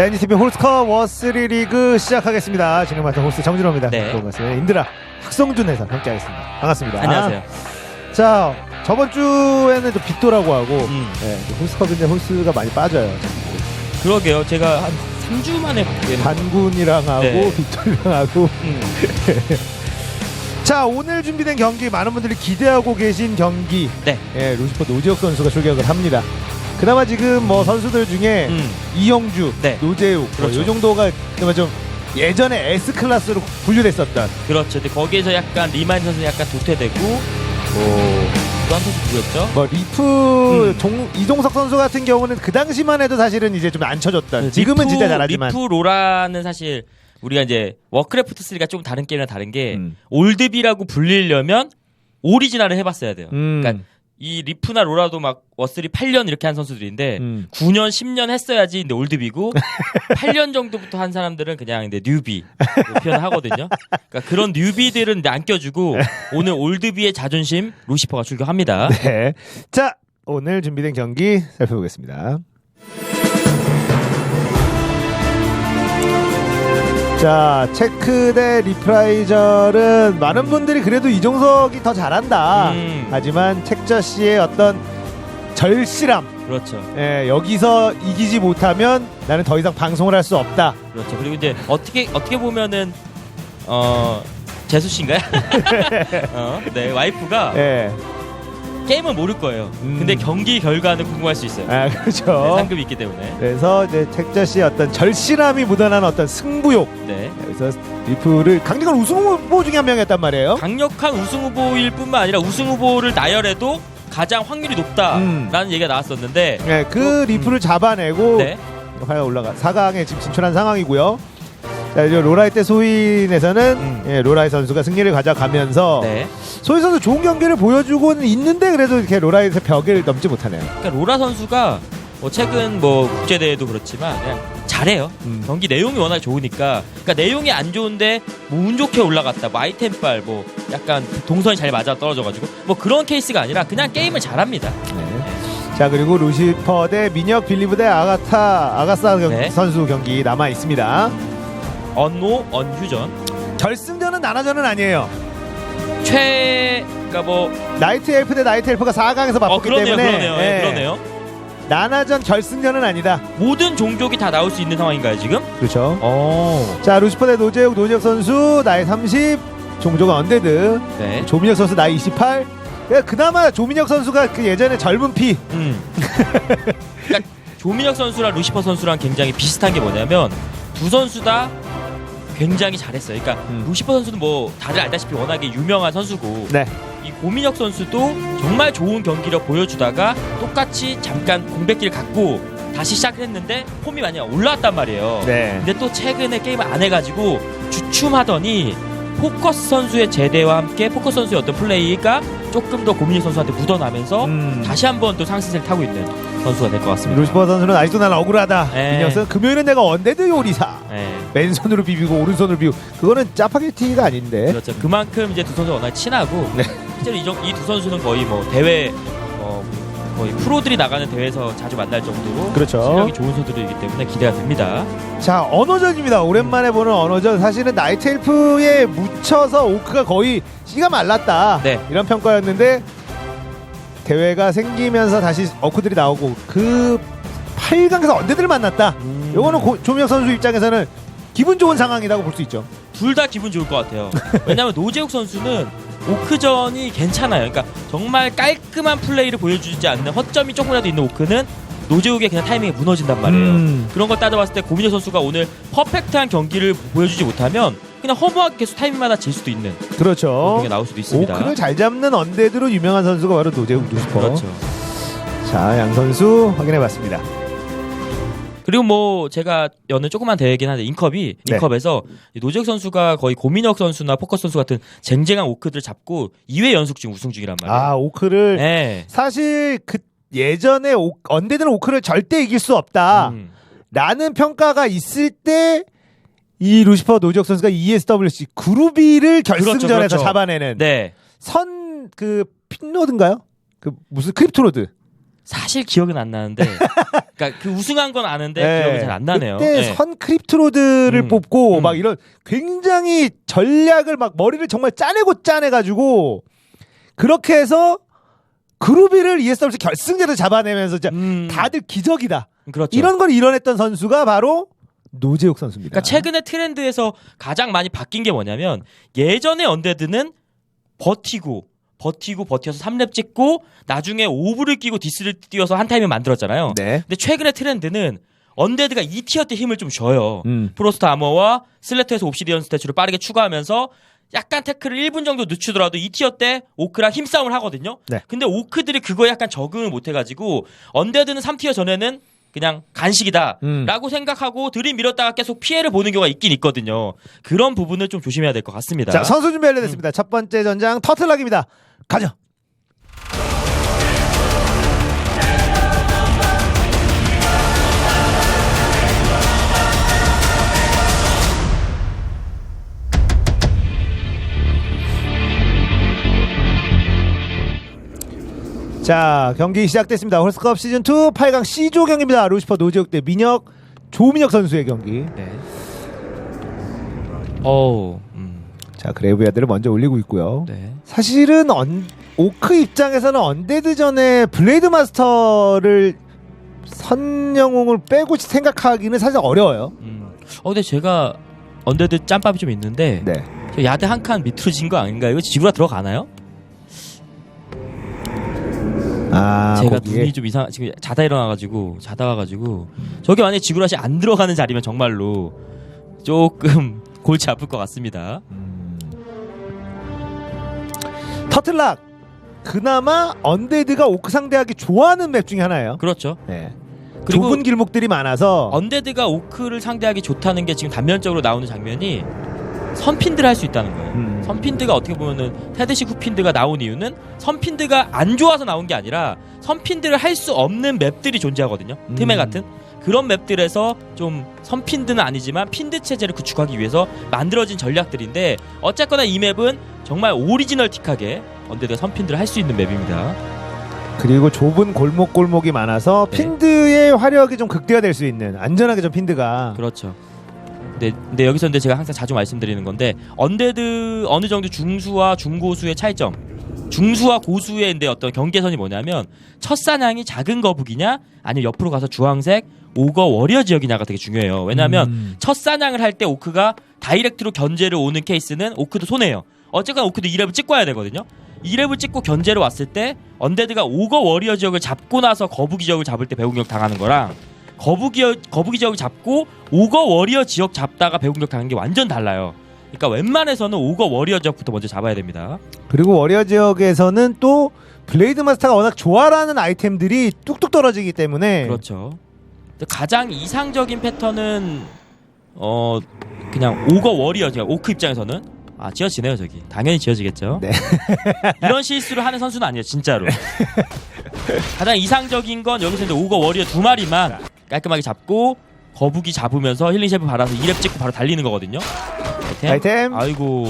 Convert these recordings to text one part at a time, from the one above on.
자, NGTV 홀스컵 워스리 리그 시작하겠습니다. 진행 맡은 호스트 정진호입니다. 네. 또 말씀 인드라 박성준 해서 함께하겠습니다. 반갑습니다. 안녕하세요. 자, 저번 주에는 또 빅도라고 하고 음, 네, 홀스컵인데 홀스가 많이 빠져요. 그러게요. 제가 한 3주 만에 된- 반군이랑 하고 네. 빅토리랑 하고 음, 자 오늘 준비된 경기 많은 분들이 기대하고 계신 경기 네. 예, 루시퍼 노지혁 선수가 출격을 합니다 그나마 지금 뭐 선수들 중에 음, 이영주, 네. 노재욱 뭐 그렇죠. 이 정도가 그나마 좀 예전에 S 클래스로 분류됐었던 그렇죠. 근데 거기에서 약간 리만 선수 약간 도태되고 또한 선수 누구였죠? 뭐 리프 음. 종, 이동석 선수 같은 경우는 그 당시만 해도 사실은 이제 좀 안 쳐줬던 지금은 리프- 진짜 잘하지만 리프 로라는 사실 우리가 이제 워크래프트 3가 좀 다른 게임이랑 다른 게 음. 올드비라고 불리려면 오리지널을 해봤어야 돼요. 음. 그러니까 이 리프나 로라도 막 워스리 8년 이렇게 한 선수들인데 음. 9년 10년 했어야지 근데 올드비고 8년 정도부터 한 사람들은 그냥 근데 뉴비 표현을 하거든요. 그러니까 그런 뉴비들은 이제 안 껴주고 오늘 올드비의 자존심 루시퍼가 출격합니다. 네. 자, 오늘 준비된 경기 살펴보겠습니다. 자, 체크 대 리프라이저는 많은 분들이 그래도 이종석이 더 잘한다. 음. 하지만 책저 씨의 어떤 절실함, 그렇죠. 예, 여기서 이기지 못하면 나는 더 이상 방송을 할 수 없다. 그렇죠. 그리고 이제 어떻게 어떻게 보면은 어 재수 씨인가요? 어, 네 와이프가 예, 게임은 모를 거예요. 음. 근데 경기 결과는 궁금할 수 있어요. 아, 네, 그렇죠. 상급이 있기 때문에. 그래서 이제 책저 씨의 어떤 절실함이 묻어나는 어떤 승부욕. 네. 그래서 리프를 강력한 우승 후보 중에 한 명이었단 말이에요. 강력한 우승 후보일 뿐만 아니라 우승 후보를 나열해도 가장 확률이 높다라는 음. 얘기가 나왔었는데 네, 그 어, 리프를 잡아내고 네. 화가 올라가 4강에 지금 진출한 상황이고요. 자, 이제 로라이 때 소인에서는 음. 예, 로라이 선수가 승리를 가져가면서 네. 소인 선수 좋은 경기를 보여주고는 있는데 그래도 이렇게 로라이에서 벽을 넘지 못하네요. 그러니까 로라 선수가 뭐 최근 뭐 국제 대회도 그렇지만 그냥 잘해요. 음. 경기 내용이 워낙 좋으니까 그러니까 내용이 안 좋은데 뭐 운 좋게 올라갔다 뭐 아이템빨 뭐 약간 동선이 잘 맞아 떨어져가지고 뭐 그런 케이스가 아니라 그냥 게임을 잘합니다. 네. 자 그리고 루시퍼 대 민혁 빌리브 대 아가타 아가사 경- 네. 선수 경기 남아 있습니다. 언노 언휴전 결승전은 나나전은 아니에요. 최 그러니까 뭐 나이트 엘프 대 나이트 엘프가 4강에서 어, 맞붙기 그러네요, 때문에 그러네요, 예, 예, 그러네요. 나나전 결승전은 아니다. 모든 종족이 다 나올 수 있는 상황인가요 지금? 그렇죠. 어, 자 루시퍼 대 노재욱 노재욱 선수 나이 30 종조가 언데드 네. 조민혁 선수 나이 28 예, 그나마 조민혁 선수가 그 예전에 젊은 피 음. 그러니까 조민혁 선수랑 루시퍼 선수랑 굉장히 비슷한 게 뭐냐면 두 선수 다 굉장히 잘했어요. 그러니까 음. 루시퍼 선수는 뭐 다들 알다시피 워낙에 유명한 선수고 네. 이 고민혁 선수도 정말 좋은 경기력 보여주다가 똑같이 잠깐 공백기를 갖고 다시 시작을 했는데 폼이 많이 올라왔단 말이에요. 네. 근데 또 최근에 게임을 안 해가지고 주춤하더니 포커스 선수의 제대와 함께 포커스 선수의 어떤 플레이가 조금 더 고민혁 선수한테 묻어나면서 음. 다시 한번 또 상승세를 타고 있는 선수가 될 것 같습니다. 루시퍼 선수는 아직도 난 억울하다 네. 민혁 선수 금요일은 내가 언데드 요리사 네, 맨손으로 비비고 오른손으로 비비고 그거는 짜파게티가 아닌데 그렇죠. 그만큼 이제 두 선수 워낙 친하고 네. 실제로 이두 선수는 거의 뭐 대회 어, 거의 프로들이 나가는 대회에서 자주 만날 정도로 그렇죠. 실력이 좋은 선수들이기 때문에 기대가 됩니다. 자 언어전입니다 오랜만에 보는 언어전 사실은 나이트 엘프에 묻혀서 오크가 거의 씨가 말랐다 네. 이런 평가였는데 대회가 생기면서 다시 어크들이 나오고 그 8강에서 언데드를 만났다 음. 요거는 고, 조민혁 선수 입장에서는 기분 좋은 상황이라고 볼 수 있죠 둘 다 기분 좋을 것 같아요. 왜냐하면 노재욱 선수는 오크전이 괜찮아요. 그러니까 정말 깔끔한 플레이를 보여주지 않는 허점이 조금이라도 있는 오크는 노재욱의 그냥 타이밍이 무너진단 말이에요. 음. 그런 걸 따져봤을 때 고민혁 선수가 오늘 퍼펙트한 경기를 보여주지 못하면 그냥 허무하게 계속 타이밍마다 질 수도 있는 그런 그렇죠 경기가 나올 수도 있습니다. 오크를 잘 잡는 언데드로 유명한 선수가 바로 노재욱 루스퍼 그렇죠. 자 양 선수 확인해봤습니다 그리고 뭐 제가 여는 조그만 대회긴 한데 인컵이 네. 인컵에서 노재욱 선수가 거의 고민혁 선수나 포커스 선수 같은 쟁쟁한 오크들을 잡고 2회 연속 지금 우승 중이란 말이에요. 아 오크를 네. 사실 그 예전에 오, 언데드는 오크를 절대 이길 수 없다 음. 라는 평가가 있을 때 이 루시퍼 노지혁 선수가 ESWC 그루비를 결승전에서 그렇죠, 그렇죠. 잡아내는 네. 선그 핀로드인가요? 그 무슨 크립토로드 사실 기억은 안 나는데, 그러니까 그 우승한 건 아는데 네. 기억이 잘 안 나네요. 그때 네. 선 크립트로드를 음. 뽑고 음. 막 이런 굉장히 전략을 막 머리를 정말 짜내고 짜내가지고 그렇게 해서 그루비를 ESWC 결승전에 잡아내면서 진짜 음, 다들 기적이다. 그렇죠. 이런 걸 이뤄냈던 선수가 바로 노재욱 선수입니다. 그러니까 최근에 트렌드에서 가장 많이 바뀐 게 뭐냐면 예전에 언데드는 버티고 버티고 버텨서 3렙 찍고 나중에 오브를 끼고 디스를 띄워서 한 타임을 만들었잖아요. 네. 근데 최근에 트렌드는 언데드가 2티어 때 힘을 좀 줘요. 음. 프로스트 아머와 슬래터에서 옵시디언 스태츄를 빠르게 추가하면서 약간 태클을 1분 정도 늦추더라도 2티어 때 오크랑 힘싸움을 하거든요. 네. 근데 오크들이 그거에 약간 적응을 못 해가지고 언데드는 3티어 전에는 그냥 간식이다 음. 라고 생각하고 들이밀었다가 계속 피해를 보는 경우가 있긴 있거든요. 그런 부분을 좀 조심해야 될 것 같습니다. 자 선수 준비 완료됐습니다. 첫 번째 전장 터틀락입니다. 가죠. 자 경기 시작됐습니다. 홀스컵 시즌 2 8강 C조 경기입니다. 루시퍼 노지혁 대 민혁 조민혁 선수의 경기. 네. 어우, 음, 자 그레이브야드를 먼저 올리고 있고요. 네. 사실은 언, 오크 입장에서는 언데드 전에 블레이드 마스터를 선영웅을 빼고 생각하기는 사실 어려워요. 음. 어, 근데 제가 언데드 짬밥이 좀 있는데 네. 저 야드 한 칸 밑으로 진 거 아닌가요? 이거 지구라 들어가나요? 아 제가 거기에. 눈이 좀 이상 지금 자다 일어나가지고 자다 와가지고 저게 만약에 지구라시 안 들어가는 자리면 정말로 조금 골치 아플 것 같습니다. 음. 터틀락 그나마 언데드가 오크 상대하기 좋아하는 맵 중에 하나예요. 그렇죠. 네. 그리고 좁은 길목들이 많아서 언데드가 오크를 상대하기 좋다는 게 지금 단면적으로 나오는 장면이 선핀드를 할 수 있다는 거예요. 음. 선핀드가 어떻게 보면은 테드식 후핀드가 나온 이유는 선핀드가 안 좋아서 나온 게 아니라 선핀드를 할 수 없는 맵들이 존재하거든요. 음. 틈에 같은 그런 맵들에서 좀 선핀드는 아니지만 핀드 체제를 구축하기 위해서 만들어진 전략들인데 어쨌거나 이 맵은 정말 오리지널틱하게 언데드가 선핀드를 할 수 있는 맵입니다. 그리고 좁은 골목 골목이 많아서 네. 핀드의 화력이 좀 극대화될 수 있는 안전하게 좀 핀드가 그렇죠. 근데, 근데 여기서 근데 제가 항상 자주 말씀드리는 건데 언데드 어느 정도 중수와 중고수의 차이점 중수와 고수의 근데 어떤 경계선이 뭐냐면 첫 사냥이 작은 거북이냐 아니면 옆으로 가서 주황색 오거 워리어 지역이냐가 되게 중요해요 왜냐하면 음. 첫 사냥을 할 때 오크가 다이렉트로 견제를 오는 케이스는 오크도 손해요 어쨌거나 오크도 2렙을 찍고 와야 되거든요 2렙을 찍고 견제를 왔을 때 언데드가 오거 워리어 지역을 잡고 나서 거북이 지역을 잡을 때 배공격 당하는 거랑 거북이 거북이 지역 잡고 오거 워리어 지역 잡다가 배공격 당하는 게 완전 달라요. 그러니까 웬만해서는 오거 워리어 지역부터 먼저 잡아야 됩니다. 그리고 워리어 지역에서는 또 블레이드 마스터가 워낙 좋아라는 아이템들이 뚝뚝 떨어지기 때문에 그렇죠. 가장 이상적인 패턴은 어 그냥 오거 워리어 지역 오크 입장에서는 아 지어지네요 저기 당연히 지어지겠죠. 네. 이런 실수를 하는 선수는 아니에요 진짜로. 가장 이상적인 건 여기서 이제 오거 워리어 두 마리만 깔끔하게 잡고 거북이 잡으면서 힐링 셰프 받아서 2렙 찍고 바로 달리는 거거든요. 아이템. 아이템 아이고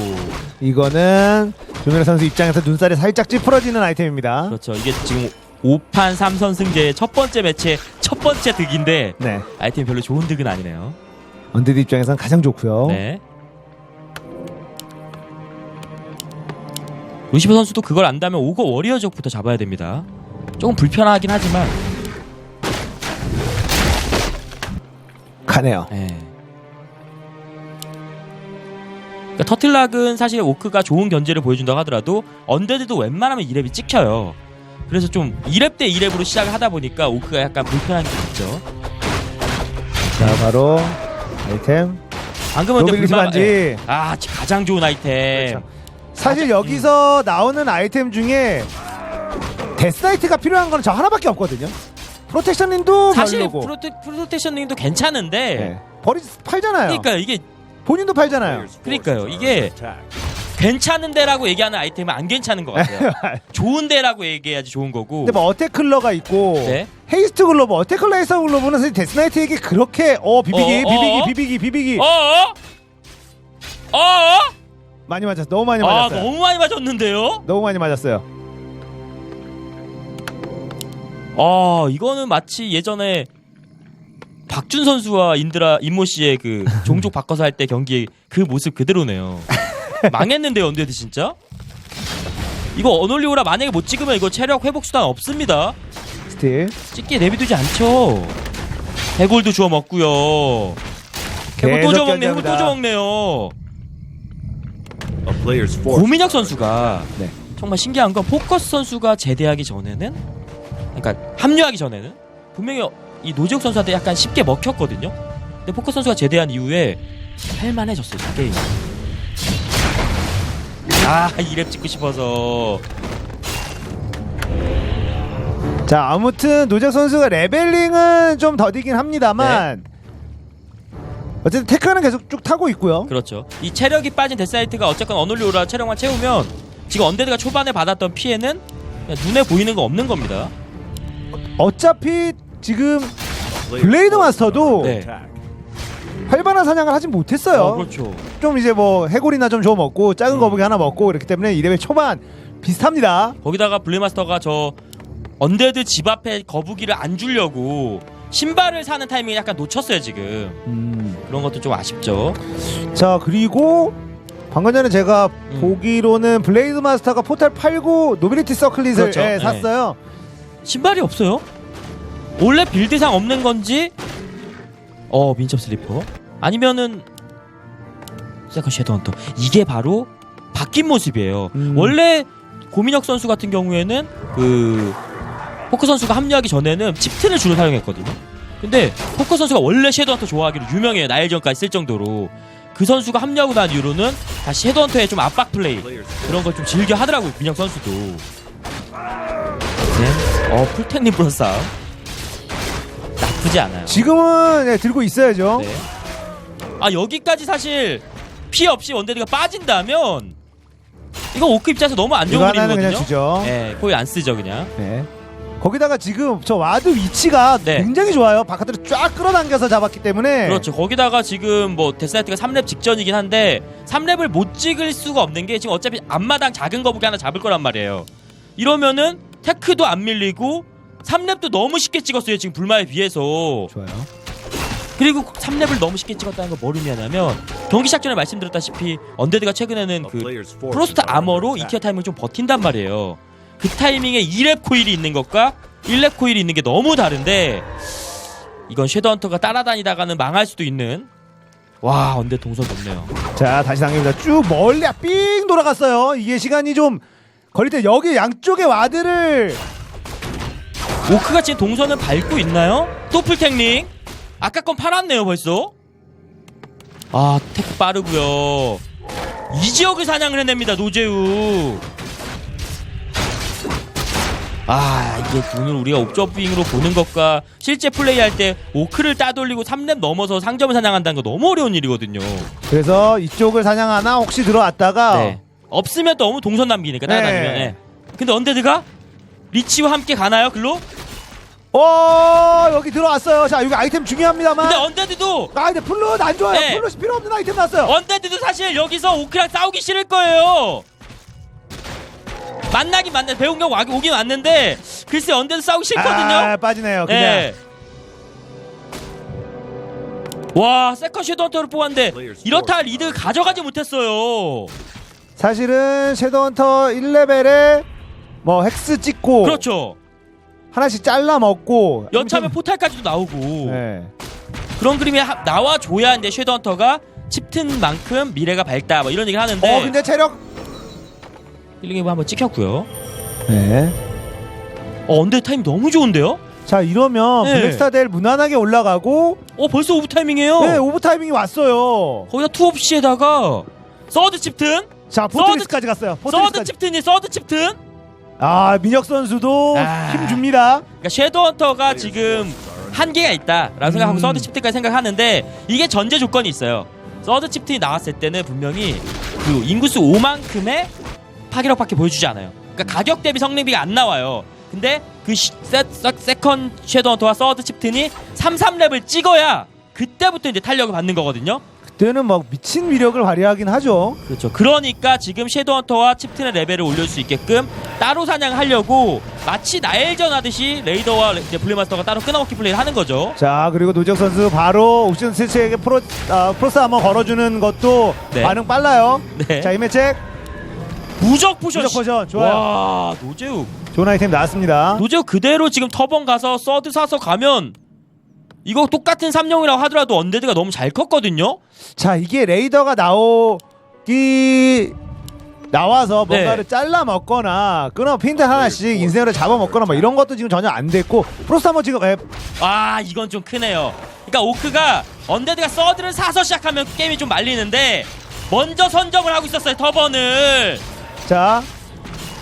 이거는 조민호 선수 입장에서 눈살이 살짝 찌푸러지는 아이템입니다. 그렇죠. 이게 지금 5판 3선승제의 첫 번째 매치의 첫 번째 득인데 네. 아이템이 별로 좋은 득은 아니네요. 언데드 입장에서는 가장 좋고요. 네. 루시퍼 선수도 그걸 안다면 오거 워리어 적부터 잡아야 됩니다. 조금 불편하긴 하지만 가네요. 네. 그러니까 터틀락은 사실 오크가 좋은 견제를 보여준다고 하더라도 언데드도 웬만하면 2렙이 찍혀요. 그래서 좀 2렙 대 2렙으로 시작을 하다 보니까 오크가 약간 불편한 게 있죠. 자 바로 아이템 방금은 근데 불만- 반지. 예. 아 가장 좋은 아이템. 그렇죠. 사실 가장- 여기서 나오는 아이템 중에 데스나이트가 필요한 건저 하나밖에 없거든요. 프로텍션님도 사실 별로고. 프로테, 프로텍션님도 괜찮은데 네. 버리 팔잖아요. 그러니까 이게 본인도 팔잖아요. 그러니까요 이게 괜찮은데라고 얘기하는 아이템은 안 괜찮은 것 같아요. 좋은데라고 얘기해야지 좋은 거고. 근데 뭐 어택클러가 있고 네. 헤이스트 글로브, 어택클러 헤이스트 글로브는 사실 데스나이트에게 그렇게 어 비비기, 어, 어, 비비기, 어? 비비기, 비비기 어어? 어어? 많이 맞았어. 너무 많이 아 맞았어요. 너무 많이 맞았는데요? 너무 많이 맞았어요. 아 이거는 마치 예전에 박준 선수와 인드라 임모 씨의 그 종족 바꿔서 할 때 경기 그 모습 그대로네요. 망했는데요, 언데드 진짜? 이거 어놀리오라 만약에 못 찍으면 이거 체력 회복 수단 없습니다. 스틸. 찍기에 내비두지 않죠. 해골도 주워 먹고요. 해골 또 계속 주워 먹네, 해골 또 견제합니다. 주워 먹네요. A player's force. 고민혁 선수가 네. 정말 신기한 건 포커스 선수가 제대하기 전에는 그러니까 합류하기 전에는 분명히 이 노지욱 선수한테 약간 쉽게 먹혔거든요. 근데 포커스 선수가 제대한 이후에 할만해졌어요 이 게임. 아 이랩 찍고 싶어서 자 아무튼 노적 선수가 레벨링은 좀 더디긴 합니다만 어쨌든 테크는 계속 쭉 타고 있고요. 그렇죠. 이 체력이 빠진 데사이트가 어쨌건 어놀리오라 체력만 채우면 지금 언데드가 초반에 받았던 피해는 그냥 눈에 보이는 거 없는 겁니다. 어차피 지금 블레이드 마스터도 네. 활발한 사냥을 하진 못했어요. 어, 그렇죠. 좀 이제 뭐 해골이나 좀 줘 먹고 작은 음. 거북이 하나 먹고 이렇기 때문에 이 레벨 초반 비슷합니다. 거기다가 블레마스터가 저 언데드 집 앞에 거북이를 안 주려고 신발을 사는 타이밍에 약간 놓쳤어요 지금 그런 것도 좀 아쉽죠 자 그리고 방금 전에 제가 음. 보기로는 블레이드 마스터가 포탈 팔고 노빌리티 서클릿을 그렇죠. 예, 네. 샀어요. 신발이 없어요 원래 빌드상 없는 건지 어 민첩 슬리퍼 아니면은 세컨 섀도우 헌터 이게 바로 바뀐 모습이에요 음. 원래 고민혁 선수 같은 경우에는 그 포크 선수가 합류하기 전에는 칩튼을 주로 사용했거든요. 근데 포크 선수가 원래 섀도헌터 좋아하기로 유명해요. 나일 전까지 쓸 정도로 그 선수가 합류하고 난 이후로는 다시 섀도헌터의 좀 압박 플레이 그런 걸 좀 즐겨 하더라고요. 민혁 선수도. 네. 어 풀텐님 싸움 나쁘지 않아요. 지금은 예, 들고 있어야죠. 네. 아 여기까지 사실 피해 없이 원데드가 빠진다면 이거 오크 입장에서 너무 안 이거 좋은 하나는 그냥 그림이거든요. 주죠. 네, 거의 안 쓰죠 그냥. 네. 거기다가 지금 저 와드 위치가 네. 굉장히 좋아요. 바깥으로 쫙 끌어당겨서 잡았기 때문에 그렇죠. 거기다가 지금 뭐 데스나이트가 3렙 직전이긴 한데 3렙을 못 찍을 수가 없는 게 지금 어차피 앞마당 작은 거북이 하나 잡을 거란 말이에요. 이러면은 테크도 안 밀리고 3렙도 너무 쉽게 찍었어요. 지금 불마에 비해서. 좋아요. 그리고 3렙을 너무 쉽게 찍었다는 거뭘 의미하냐면 경기 시작 전에 말씀드렸다시피 언데드가 최근에는 그 프로스트 아머로. 2티어 타이밍을 좀 버틴단 말이에요. 그 타이밍에 2렙 코일이 있는 것과 1렙 코일이 있는 게 너무 다른데 이건 섀도헌터가 따라다니다가는 망할 수도 있는 와 언데 동선 높네요. 자 다시 당깁니다. 쭉 멀리 삥 돌아갔어요. 이게 시간이 좀 걸릴 때 여기 양쪽에 와드를 오크가 지금 동선을 밟고 있나요? 또 풀텍링 아까 건 팔았네요 벌써. 아 테크 빠르고요. 이 지역을 사냥을 해냅니다 노재우. 아 이게 눈을 우리가 옵저빙으로 보는 것과 실제 플레이할 때 오크를 따돌리고 3렙 넘어서 상점을 사냥한다는 거 너무 어려운 일이거든요. 그래서 이쪽을 사냥하나 혹시 들어왔다가 네. 없으면 너무 동선 남기니까 따라다니면. 네. 네. 근데 언데드가 리치와 함께 가나요 글로? 어 여기 들어왔어요. 자 여기 아이템 중요합니다만. 근데 언데드도 아 근데 플룻 안 좋아요. 네. 플룻이 필요 없는 아이템 났어요. 언데드도 사실 여기서 오크랑 싸우기 싫을 거예요. 만나긴 만나 배운 경 오긴 왔는데 글쎄 언데드 싸우기 싫거든요. 아, 빠지네요. 그냥. 네. 와 세컨 섀도헌터를 뽑았는데 이렇다 리드 가져가지 못했어요. 사실은 섀도헌터 1레벨에 뭐 헥스 찍고 그렇죠. 하나씩 잘라 먹고 여차하면 포탈까지도 나오고 네. 그런 그림이 하- 나와줘야 이제 섀도헌터가 칩튼 만큼 미래가 밝다 뭐 이런 얘기를 하는데 어 근데 체력 힐링 한번 찍혔고요. 네. 어 언데 타임 너무 좋은데요? 자 이러면 네. 블랙스타델 무난하게 올라가고 어 벌써 오브 타이밍이에요. 네 오버 타이밍이 왔어요. 거기다 투옵시에다가 서드 칩튼, 자 포트리스까지 갔어요. 서드 포트리스까지. 칩튼이 서드 칩튼. 아 민혁 선수도 아. 힘 줍니다. 그러니까 섀도헌터가 지금 한계가 있다라고 생각하고 음. 서드 칩튼까지 생각하는데 이게 전제 조건이 있어요. 서드 칩튼이 나왔을 때는 분명히 그 인구수 5만큼의 파괴력밖에 보여주지 않아요. 그러니까 가격 대비 성능비가 안 나와요. 근데 그 시- 세, 세, 세 컨 섀도헌터와 서드 칩튼이 3, 3렙을 찍어야 그때부터 이제 탄력을 받는 거거든요. 그때는 막 미친 위력을 발휘하긴 하죠. 그렇죠. 그러니까 지금 섀도헌터와 칩튼의 레벨을 올릴 수 있게끔 따로 사냥하려고 마치 나일전 하듯이 레이더와 레- 이제 블랙마스터가 따로 끊어먹기 플레이를 하는 거죠. 자 그리고 노지혁 선수 바로 옵션 스위치에게 프로 아, 프로스 한번 걸어주는 것도 네. 반응 빨라요. 네. 자 이매책 무적 포션. 무적 포션, 좋아요. 와 노재욱. 좋은 아이템 나왔습니다. 노재욱 그대로 지금 터번 가서 서드 사서 가면 이거 똑같은 삼룡이라고 하더라도 언데드가 너무 잘 컸거든요. 자 이게 레이더가 나오기 나와서 네. 뭔가를 잘라 먹거나 끊어 핀트 하나씩 인생으로 잡아 먹거나 뭐 이런 것도 지금 전혀 안 됐고 프로스 한번 지금 에, 아 이건 좀 크네요. 그러니까 오크가 언데드가 서드를 사서 시작하면 게임이 좀 말리는데 먼저 선점을 하고 있었어요 터번을. 자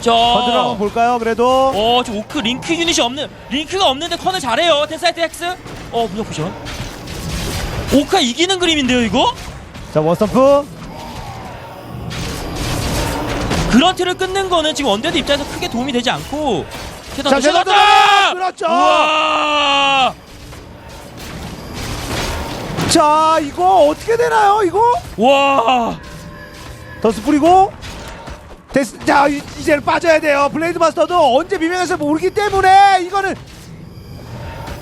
저. 컨트롤 한번 볼까요? 그래도 어, 저 오크 링크 유닛이 없는 링크가 없는데 컨을 잘해요. 데사이트 엑스. 어, 무적 포션. 오크가 이기는 그림인데요, 이거? 자 원스톱프 그런트를 끊는 거는 지금 언데드 입장에서 크게 도움이 되지 않고 자, 자, 제가 다 그렇죠. 우와! 자 이거 어떻게 되나요? 이거 와! 더스 뿌리고 데스 자 이- 이제는 빠져야 돼요. 블레이드 마스터도 언제 미명해서 모르기 때문에 이거는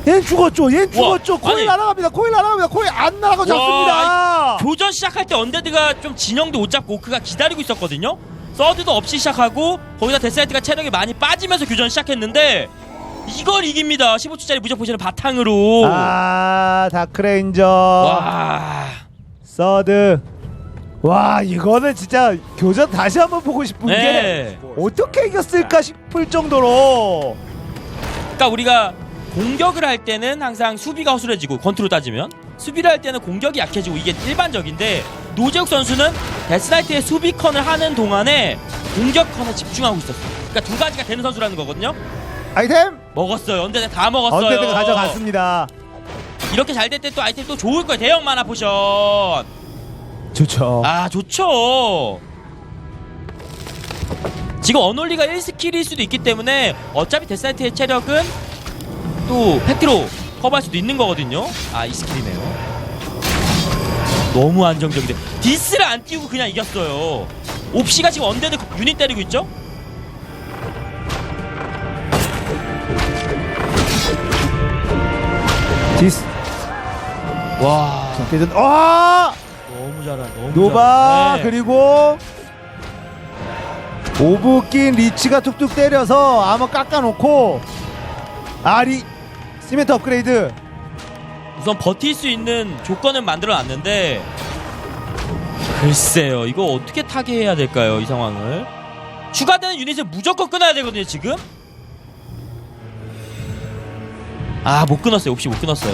얜 죽었죠. 얜 죽었죠. 코일 아니. 날아갑니다. 코일 날아갑니다. 코일 안 날아가고 잡습니다. 교전 시작할 때 언데드가 좀 진영도 못 잡고 오크가 기다리고 있었거든요. 서드도 없이 시작하고 거기다 데사이트가 체력이 많이 빠지면서 교전 시작했는데 이걸 이깁니다. 15초짜리 무적 포션을 바탕으로. 아 다크레인저 와. 서드 와 이거는 진짜 교전 다시 한번 보고 싶은 게 네. 어떻게 이겼을까 싶을 정도로 그러니까 우리가 공격을 할 때는 항상 수비가 허술해지고 권투로 따지면 수비를 할 때는 공격이 약해지고 이게 일반적인데 노재욱 선수는 데스나이트의 수비 컨을 하는 동안에 공격 컨에 집중하고 있었어요. 그러니까 두 가지가 되는 선수라는 거거든요. 아이템 먹었어요. 언데드 다 먹었어요. 언데드가 가져갔습니다. 이렇게 잘 될 때 또 아이템 또 좋을 거예요. 대형 만화 포션. 좋죠. 아 좋죠. 지금 어놀리가 1스킬일 수도 있기 때문에 어차피 데스나이트의 체력은 또 팩트로 커버할 수도 있는 거거든요. 아 2스킬이네요. 너무 안정적인데 디스를 안 띄우고 그냥 이겼어요. 옵시가 지금 언데드 유닛 때리고 있죠? 디스 와 어쨌든 와 너무 잘한 너무 노바 잘한. 네. 그리고 오브 낀 리치가 툭툭 때려서 아머 깎아놓고 아리 시멘트 업그레이드 우선 버틸 수 있는 조건을 만들어 놨는데 글쎄요 이거 어떻게 타개해야 될까요 이 상황을? 추가되는 유닛을 무조건 끊어야 되거든요 지금? 아 못 끊었어요. 혹시 못 끊었어요?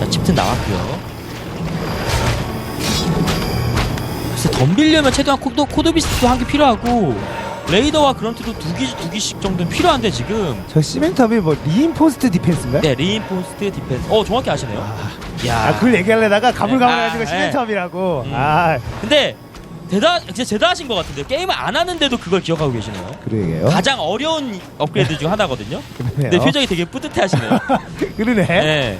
자 칩튼 나왔고요. 글쎄 덤비려면 최대한 코드, 코드비스트도 한 개 필요하고 레이더와 그런트도 두, 기, 두 기씩 정도는 필요한데 지금 저 시멘트업이 뭐 리인포스트 디펜스인가요? 네 리인포스트 디펜스 어 정확히 아시네요 야 아 그걸 얘기하려다가 가물가물해가지고 아, 시멘트업이라고 음. 아 근데 대단 진짜 대단하신 것 같은데 게임을 안 하는데도 그걸 기억하고 계시네요. 그러게요 가장 어려운 업그레이드 중 하나거든요. 근데 표정이 되게 뿌듯해 하시네요. 그러네 네.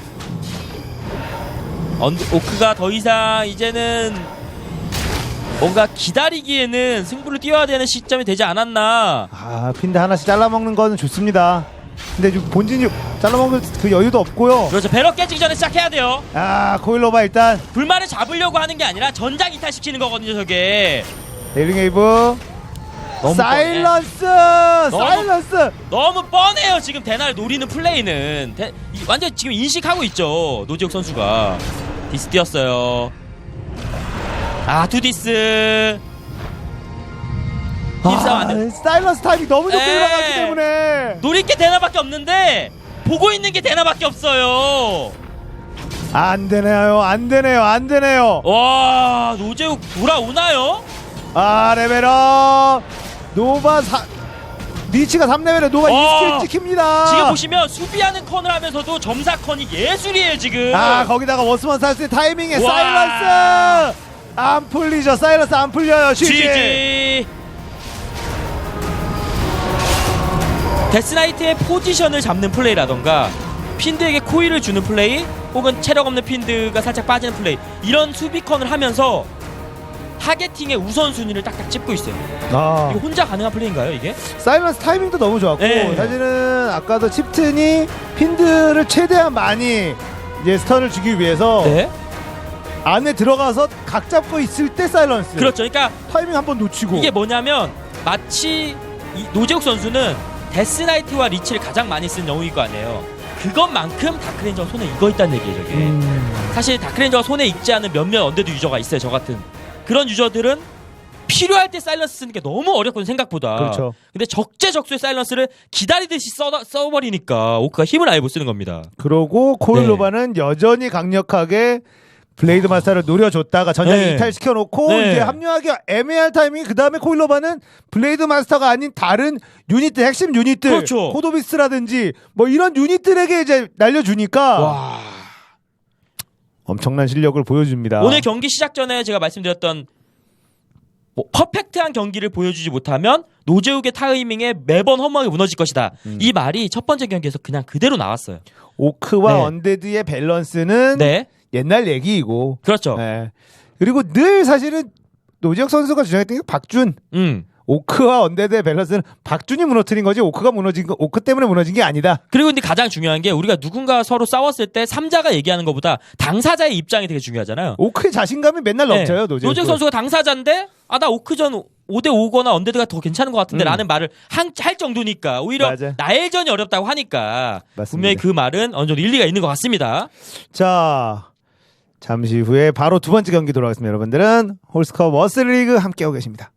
언 오크가 더 이상 이제는 뭔가 기다리기에는 승부를 띄워야 되는 시점이 되지 않았나. 아 핀드 하나씩 잘라먹는 거는 좋습니다. 근데 좀 본진이 잘라먹을 그 여유도 없고요. 그렇죠. 배럭 깨지기 전에 시작해야 돼요. 아 코일로바 일단 불만을 잡으려고 하는 게 아니라 전장 이탈시키는 거거든요. 저게. 데일링웨이브. 너무 사일런스! 너무- 사일런스! 너무 뻔해요 지금 대나를 노리는 플레이는. 대- 이- 완전 지금 인식하고 있죠 노지혁 선수가. 디스 뛰었어요 아두 디스 힘싸움 안 돼. 아, 사일런스 타임이 너무 좋게 에이. 일어나기 때문에 노릴 게 대나밖에 없는데 보고 있는 게 대나밖에 없어요 안 되네요 안 되네요 안 되네요 와 노재욱 돌아오나요? 아 레벨업 노바 사 리치가 3레벨에 노바 와. 2스킬 찍힙니다 지금 보시면 수비하는 컨을 하면서도 점사 컨이 예술이에요 지금 아 거기다가 워스먼 살스의 타이밍에 와. 사일런스 안 풀리죠 사일런스 안 풀려요 GG GG 데스나이트의 포지션을 잡는 플레이라던가 핀드에게 코일을 주는 플레이 혹은 체력 없는 핀드가 살짝 빠지는 플레이 이런 수비컨을 하면서 타겟팅의 우선순위를 딱딱 짚고 있어요. 아, 이거 혼자 가능한 플레이인가요, 이게? 사일런스 타이밍도 너무 좋았고 네. 사실은 아까도 칩튼이 핀드를 최대한 많이 이제 스턴을 주기 위해서 네. 안에 들어가서 각 잡고 있을 때 사일런스 그렇죠. 그러니까 타이밍 한번 놓치고 이게 뭐냐면 마치 이 노재욱 선수는 데스나이트와 리치를 가장 많이 쓴 영웅일 거 아니에요. 그것만큼 다크레인저가 손에 익어 있다는 얘기예요, 저게. 음, 사실 다크레인저가 손에 익지 않은 몇몇 언데드 유저가 있어요, 저 같은. 그런 유저들은 필요할 때 사일런스 쓰는 게 너무 어렵거든 생각보다. 그렇죠. 근데 적재적소의 사일런스를 기다리듯이 써, 써버리니까 오크가 힘을 아예 못 쓰는 겁니다. 그러고 코일로바는 여전히 강력하게 블레이드 마스터를 노려줬다가 전장 네. 이탈시켜 놓고 네. 이제 합류하기 애매할 타이밍 그 다음에 코일로바는 블레이드 마스터가 아닌 다른 유닛들 핵심 유닛들 그렇죠. 코도비스라든지 뭐 이런 유닛들에게 이제 날려주니까 와. 엄청난 실력을 보여줍니다. 오늘 경기 시작 전에 제가 말씀드렸던 뭐 퍼펙트한 경기를 보여주지 못하면 노재욱의 타이밍에 매번 허무하게 무너질 것이다. 음. 이 말이 첫 번째 경기에서 그냥 그대로 나왔어요. 오크와 네. 언데드의 밸런스는 네, 옛날 얘기이고 그렇죠. 네. 그리고 늘 사실은 노지혁 선수가 주장했던 게 박준 음. 오크와 언데드의 밸런스는 박준이 무너뜨린 거지 오크가 무너진 거 오크 때문에 무너진 게 아니다. 그리고 근데 가장 중요한 게 우리가 누군가 서로 싸웠을 때 삼자가 얘기하는 것보다 당사자의 입장이 되게 중요하잖아요. 오크의 자신감이 맨날 네. 넘쳐요 노지혁 노재욱 선수가 당사자인데 아 나 오크전 5대 5거나 언데드가 더 괜찮은 것 같은데 음. 라는 말을 한, 할 정도니까 오히려 맞아요. 나일전이 어렵다고 하니까 맞습니다. 분명히 그 말은 어느 정도 일리가 있는 것 같습니다. 자 잠시 후에 바로 두 번째 경기 돌아가겠습니다. 여러분들은 홀스컵 워스리그 함께하고 계십니다.